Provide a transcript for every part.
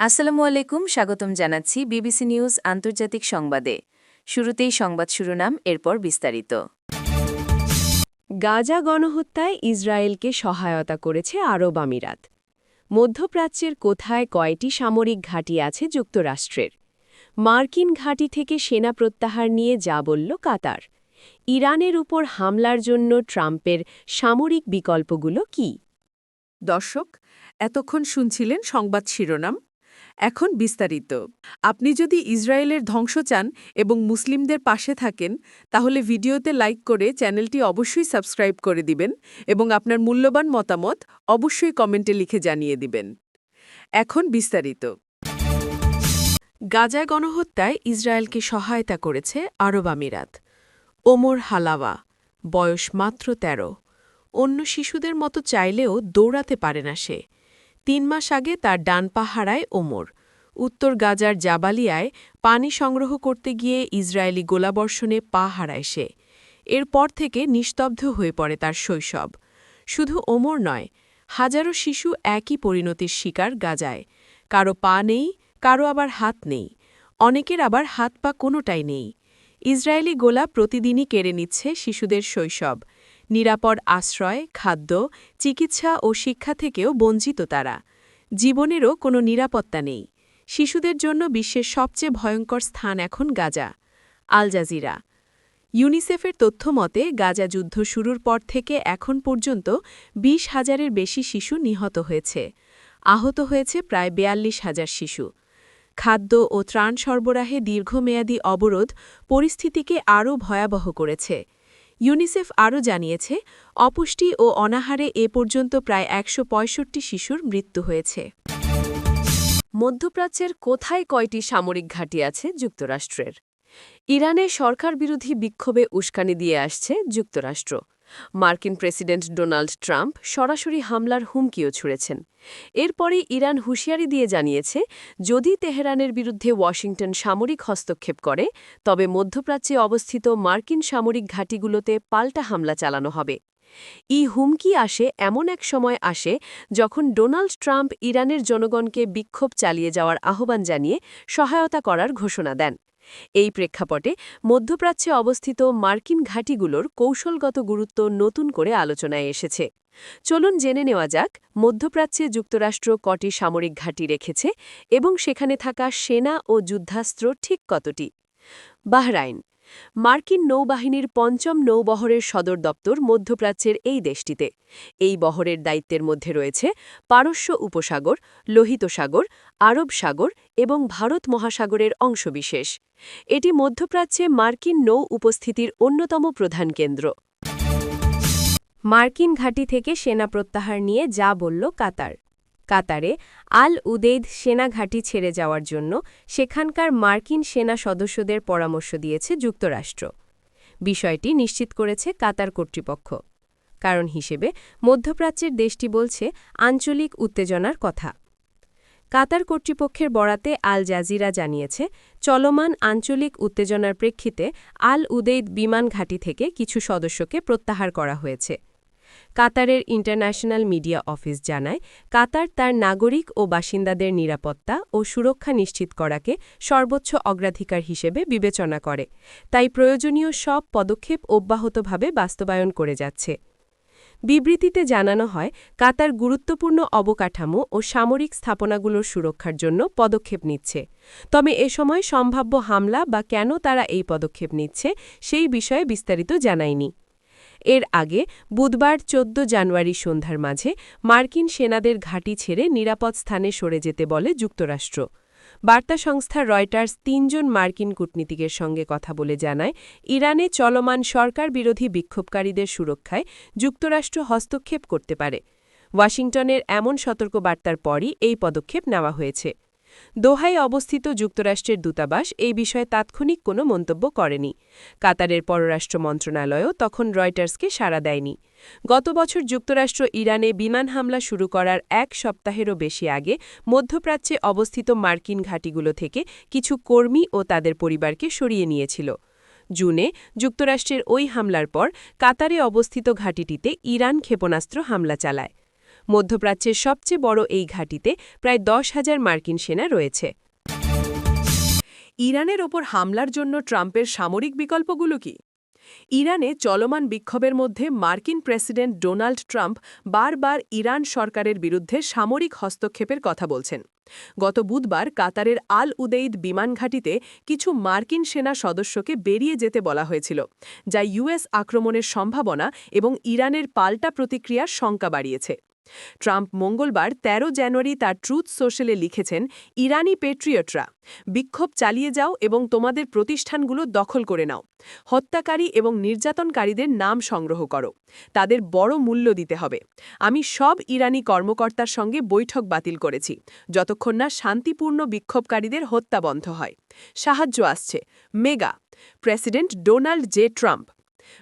আসসালামু আলাইকুম, স্বাগতম জানাচ্ছি বিবিসি নিউজ আন্তর্জাতিক সংবাদে। শুরুতেই সংবাদ শিরোনাম, এরপর বিস্তারিত। গাজা গণহত্যায় ইসরায়েলকে সহায়তা করেছে আরব আমিরাত। মধ্যপ্রাচ্যের কোথায় কয়টি সামরিক ঘাঁটি আছে যুক্তরাষ্ট্রের? মার্কিন ঘাঁটি থেকে সেনা প্রত্যাহার নিয়ে যা বলল কাতার। ইরানের উপর হামলার জন্য ট্রাম্পের সামরিক বিকল্পগুলো কি? দর্শক, এতক্ষণ শুনছিলেন সংবাদ শিরোনাম এখন বিস্তারিত। আপনি যদি ইসরায়েলের ধ্বংস চান এবং মুসলিমদের পাশে থাকেন, তাহলে ভিডিওতে লাইক করে চ্যানেলটি অবশ্যই সাবস্ক্রাইব করে দিবেন এবং আপনার মূল্যবান মতামত অবশ্যই কমেন্টে লিখে জানিয়ে দিবেন। এখন বিস্তারিত। গাজা গণহত্যায় ইসরায়েলকে সহায়তা করেছে আরব আমিরাত। ওমর হালাওয়া, বয়স মাত্র ১৩ অন্য শিশুদের মতো চাইলেও দৌড়াতে পারে না সে। তিন মাস আগে তার ডান পা হারায় ওমর। উত্তর গাজার জাবালিয়ায় পানি সংগ্রহ করতে গিয়ে ইসরায়েলি গোলাবর্ষণে পা হারায় সে। এরপর থেকে নিস্তব্ধ হয়ে পড়ে তার শৈশব। শুধু ওমর নয়, হাজারো শিশু একই পরিণতির শিকার গাজায়। কারও পা নেই, কারও আবার হাত নেই। অনেকের আবার হাত পা কোনোটাই নেই। ইসরায়েলি গোলা প্রতিদিনই কেড়ে নিচ্ছে শিশুদের শৈশব। নিরাপদ আশ্রয়, খাদ্য, চিকিৎসা ও শিক্ষা থেকেও বঞ্চিত তারা। জীবনেরও কোনো নিরাপত্তা নেই। শিশুদের জন্য বিশ্বের সবচেয়ে ভয়ঙ্কর স্থান এখন গাজা। Al Jazeera. ইউনিসেফের তথ্য মতে, গাজা যুদ্ধ শুরুর পর থেকে এখন পর্যন্ত ২০ হাজারের বেশি শিশু নিহত হয়েছে। আহত হয়েছে প্রায় বেয়াল্লিশ হাজার শিশু। খাদ্য ও ত্রাণ সরবরাহে দীর্ঘমেয়াদী অবরোধ পরিস্থিতিকে আরও ভয়াবহ করেছে। ইউনিসেফ আরও জানিয়েছে, অপুষ্টি ও অনাহারে এ পর্যন্ত প্রায় একশ পঁয়ষট্টি শিশুর মৃত্যু হয়েছে। মধ্যপ্রাচ্যের কোথায় কয়টি সামরিক ঘাঁটি আছে যুক্তরাষ্ট্রের? ইরানে সরকার বিরোধী বিক্ষোভে উস্কানি দিয়ে আসছে যুক্তরাষ্ট্র। মার্কিন প্রেসিডেন্ট ডোনাল্ড ট্রাম্প সরাসরি হামলার হুমকিও ছুড়েছেন। এরপরে ইরান হুঁশিয়ারি দিয়ে জানিয়েছে, যদি তেহরানের বিরুদ্ধে ওয়াশিংটন সামরিক হস্তক্ষেপ করে, তবে মধ্যপ্রাচ্যে অবস্থিত মার্কিন সামরিক ঘাঁটিগুলোতে পাল্টা হামলা চালানো হবে। ই হুমকি আসে এমন এক সময় আসে যখন ডোনাল্ড ট্রাম্প ইরানের জনগণকে বিক্ষোভ চালিয়ে যাওয়ার আহ্বান জানিয়ে সহায়তা করার ঘোষণা দেন। এই প্রেক্ষাপটে মধ্যপ্রাচ্যে অবস্থিত মার্কিন ঘাঁটিগুলোর কৌশলগত গুরুত্ব নতুন করে আলোচনায় এসেছে। চলুন জেনে নেওয়া যাক, মধ্যপ্রাচ্যে যুক্তরাষ্ট্র কটি সামরিক ঘাঁটি রেখেছে এবং সেখানে থাকা সেনা ও যুদ্ধাস্ত্র ঠিক কতটি? বাহরাইন মার্কিন নৌবাহিনীর পঞ্চম নৌবহরের সদর দপ্তর মধ্যপ্রাচ্যের এই দেশটিতে। এই বহরের দায়িত্বের মধ্যে রয়েছে পারস্য উপসাগর, লোহিত সাগর, আরব সাগর এবং ভারত মহাসাগরের অংশবিশেষ। এটি মধ্যপ্রাচ্যে মার্কিন নৌ উপস্থিতির অন্যতম প্রধান কেন্দ্র। মার্কিন ঘাঁটি থেকে সেনা প্রত্যাহার নিয়ে যা বলল কাতার। কাতারে আল উদেইদ সেনা ঘাঁটি ছেড়ে যাওয়ার জন্য সেখানকার মার্কিন সেনা সদস্যদের পরামর্শ দিয়েছে যুক্তরাষ্ট্র। বিষয়টি নিশ্চিত করেছে কাতার কর্তৃপক্ষ। কারণ হিসেবে মধ্যপ্রাচ্যের দেশটি বলছে আঞ্চলিক উত্তেজনার কথা। কাতার কর্তৃপক্ষের বরাতে আল জাজিরা জানিয়েছে, চলমান আঞ্চলিক উত্তেজনার প্রেক্ষিতে আল উদেইদ বিমান ঘাঁটি থেকে কিছু সদস্যকে প্রত্যাহার করা হয়েছে। কাতারের ইন্টারন্যাশনাল মিডিয়া অফিস জানায়, কাতার তার নাগরিক ও বাসিন্দাদের নিরাপত্তা ও সুরক্ষা নিশ্চিত করাকে সর্বোচ্চ অগ্রাধিকার হিসেবে বিবেচনা করে। তাই প্রয়োজনীয় সব পদক্ষেপ অব্যাহতভাবে বাস্তবায়ন করে যাচ্ছে। বিবৃতিতে জানানো হয়, কাতার গুরুত্বপূর্ণ অবকাঠামো ও সামরিক স্থাপনাগুলোর সুরক্ষার জন্য পদক্ষেপ নিচ্ছে। তবে এ সময় সম্ভাব্য হামলা বা কেন তারা এই পদক্ষেপ নিচ্ছে, সেই বিষয়ে বিস্তারিত জানায়নি। এর আগে বুধবার ১৪ জানুয়ারি সন্ধ্যার মাঝে মার্কিন সেনাদের ঘাঁটি ছেড়ে নিরাপদ স্থানে সরে যেতে বলে যুক্তরাষ্ট্র। বার্তা সংস্থা রয়টার্স তিনজন মার্কিন কূটনীতিকের সঙ্গে কথা বলে জানায়, ইরানে চলমান সরকার বিরোধী বিক্ষোভকারীদের সুরক্ষায় যুক্তরাষ্ট্র হস্তক্ষেপ করতে পারে। ওয়াশিংটনের এমন সতর্কবার্তার পরই এই পদক্ষেপ নেওয়া হয়েছে। দোহায় অবস্থিত যুক্তরাষ্ট্রের দূতাবাস এই বিষয়ে তাৎক্ষণিক কোনো মন্তব্য করেনি। কাতারের পররাষ্ট্র মন্ত্রণালয়ও তখন রয়টার্সকে সাড়া দেয়নি। গত বছর যুক্তরাষ্ট্র ইরানে বিমান হামলা শুরু করার এক সপ্তাহেরও বেশি আগে মধ্যপ্রাচ্যে অবস্থিত মার্কিন ঘাঁটিগুলো থেকে কিছু কর্মী ও তাদের পরিবারকে সরিয়ে নিয়েছিল। জুনে যুক্তরাষ্ট্রের ওই হামলার পর কাতারে অবস্থিত ঘাঁটিটিতে ইরান ক্ষেপণাস্ত্র হামলা চালায়। মধ্যপ্রাচ্যের সবচেয়ে বড় এই ঘাঁটিতে প্রায় দশ হাজার মার্কিন সেনা রয়েছে। ইরানের ওপর হামলার জন্য ট্রাম্পের সামরিক বিকল্পগুলো কি? ইরানে চলমান বিক্ষোভের মধ্যে মার্কিন প্রেসিডেন্ট ডোনাল্ড ট্রাম্প বারবার ইরান সরকারের বিরুদ্ধে সামরিক হস্তক্ষেপের কথা বলছেন। গত বুধবার কাতারের আল উদেইদ বিমান ঘাঁটিতে কিছু মার্কিন সেনা সদস্যকে বেরিয়ে যেতে বলা হয়েছিল, যা ইউএস আক্রমণের সম্ভাবনা এবং ইরানের পাল্টা প্রতিক্রিয়ার শঙ্কা বাড়িয়েছে। ট্রাম্প মঙ্গলবার ১৩ জানুয়ারি তার ট্রুথ সোশ্যালে লিখেছেন, ইরানি পেট্রিয়টরা, বিক্ষোভ চালিয়ে যাও এবং তোমাদের প্রতিষ্ঠানগুলো দখল করে নাও। হত্যাকারী এবং নির্যাতনকারীদের নাম সংগ্রহ করো। তাদের বড় মূল্য দিতে হবে। আমি সব ইরানি কর্মকর্তার সঙ্গে বৈঠক বাতিল করেছি, যতক্ষণ না শান্তিপূর্ণ বিক্ষোভকারীদের হত্যা বন্ধ হয়। সাহায্য আসছে। MAGA, president Donald J Trump.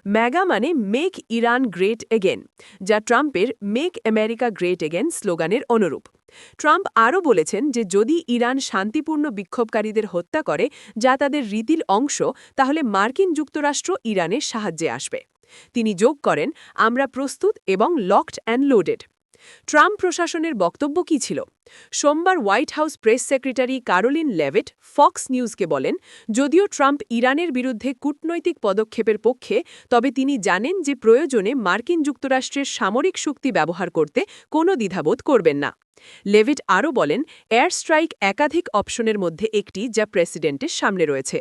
MAGA মানে মেক ইরান গ্রেট এগেন যা ট্রাম্পের মেক আমেরিকা গ্রেট এগেন স্লোগানের অনুরূপ। ট্রাম্প আরও বলেছেন যে যদি ইরান শান্তিপূর্ণ বিক্ষোভকারীদের হত্যা করে, যা তাদের রীতির অংশ, তাহলে মার্কিন যুক্তরাষ্ট্র ইরানের সাহায্যে আসবে। তিনি যোগ করেন, আমরা প্রস্তুত এবং লকড অ্যান্ড লোডেড ট্রাম্প প্রশাসনের বক্তব্য কী ছিল? সোমবার White House press secretary Karoline Leavitt Fox নিউজকে বলেন, যদিও ট্রাম্প ইরানের বিরুদ্ধে কূটনৈতিক পদক্ষেপের পক্ষে, তবে তিনি জানেন যে প্রয়োজনে মার্কিন যুক্তরাষ্ট্রের সামরিক শক্তি ব্যবহার করতে কোনো দ্বিধাবোধ করবেন না। লেভিট আরও বলেন এয়ার স্ট্রাইক একাধিক অপশনের মধ্যে একটি যা প্রেসিডেন্টের সামনে রয়েছে।